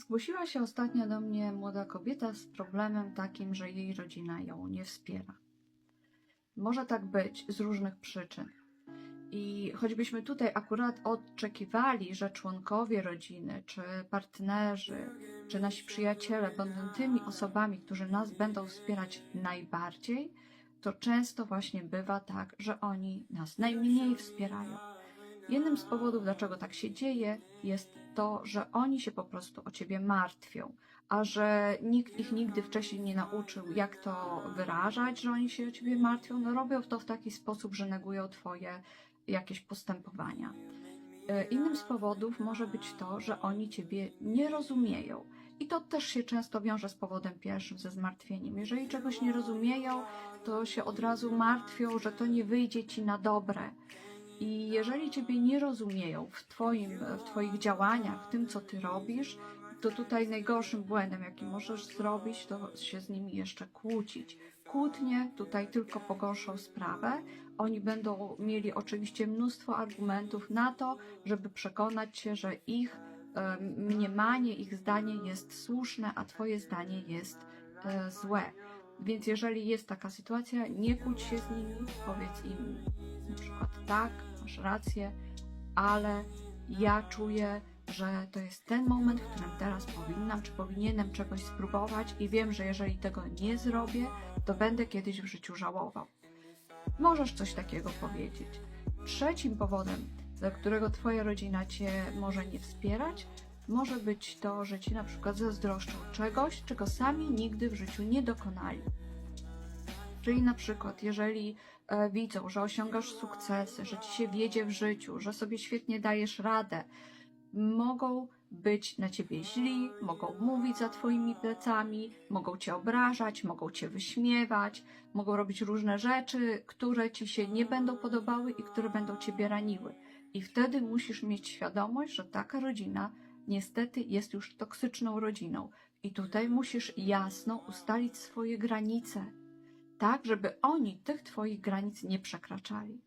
Zgłosiła się ostatnio do mnie młoda kobieta z problemem takim, że jej rodzina ją nie wspiera. Może tak być z różnych przyczyn. I choćbyśmy tutaj akurat oczekiwali, że członkowie rodziny, czy partnerzy, czy nasi przyjaciele będą tymi osobami, którzy nas będą wspierać najbardziej, to często właśnie bywa tak, że oni nas najmniej wspierają. Jednym z powodów, dlaczego tak się dzieje, jest to, że oni się po prostu o ciebie martwią, a że nikt ich nigdy wcześniej nie nauczył, jak to wyrażać, że oni się o ciebie martwią, no robią to w taki sposób, że negują twoje jakieś postępowania. E, Innym z powodów może być to, że oni ciebie nie rozumieją. I to też się często wiąże z powodem pierwszym, ze zmartwieniem. Jeżeli czegoś nie rozumieją, to się od razu martwią, że to nie wyjdzie ci na dobre. I jeżeli Ciebie nie rozumieją w, twoim, w Twoich działaniach, w tym, co Ty robisz, to tutaj najgorszym błędem, jaki możesz zrobić, to się z nimi jeszcze kłócić. Kłótnie tutaj tylko pogorszą sprawę. Oni będą mieli oczywiście mnóstwo argumentów na to, żeby przekonać się, że ich mniemanie, ich zdanie jest słuszne, a Twoje zdanie jest e, złe. Więc jeżeli jest taka sytuacja, nie kłóć się z nimi, powiedz im na przykład tak, masz rację, ale ja czuję, że to jest ten moment, w którym teraz powinnam czy powinienem czegoś spróbować i wiem, że jeżeli tego nie zrobię, to będę kiedyś w życiu żałował. Możesz coś takiego powiedzieć. Trzecim powodem, dla którego Twoja rodzina Cię może nie wspierać, może być to, że Ci na przykład zazdroszczą czegoś, czego sami nigdy w życiu nie dokonali. Czyli na przykład, jeżeli e, widzą, że osiągasz sukcesy, że ci się wiedzie w życiu, że sobie świetnie dajesz radę, mogą być na ciebie źli, mogą mówić za twoimi plecami, mogą cię obrażać, mogą cię wyśmiewać, mogą robić różne rzeczy, które ci się nie będą podobały i które będą ciebie raniły. I wtedy musisz mieć świadomość, że taka rodzina niestety jest już toksyczną rodziną. I tutaj musisz jasno ustalić swoje granice tak, żeby oni tych Twoich granic nie przekraczali.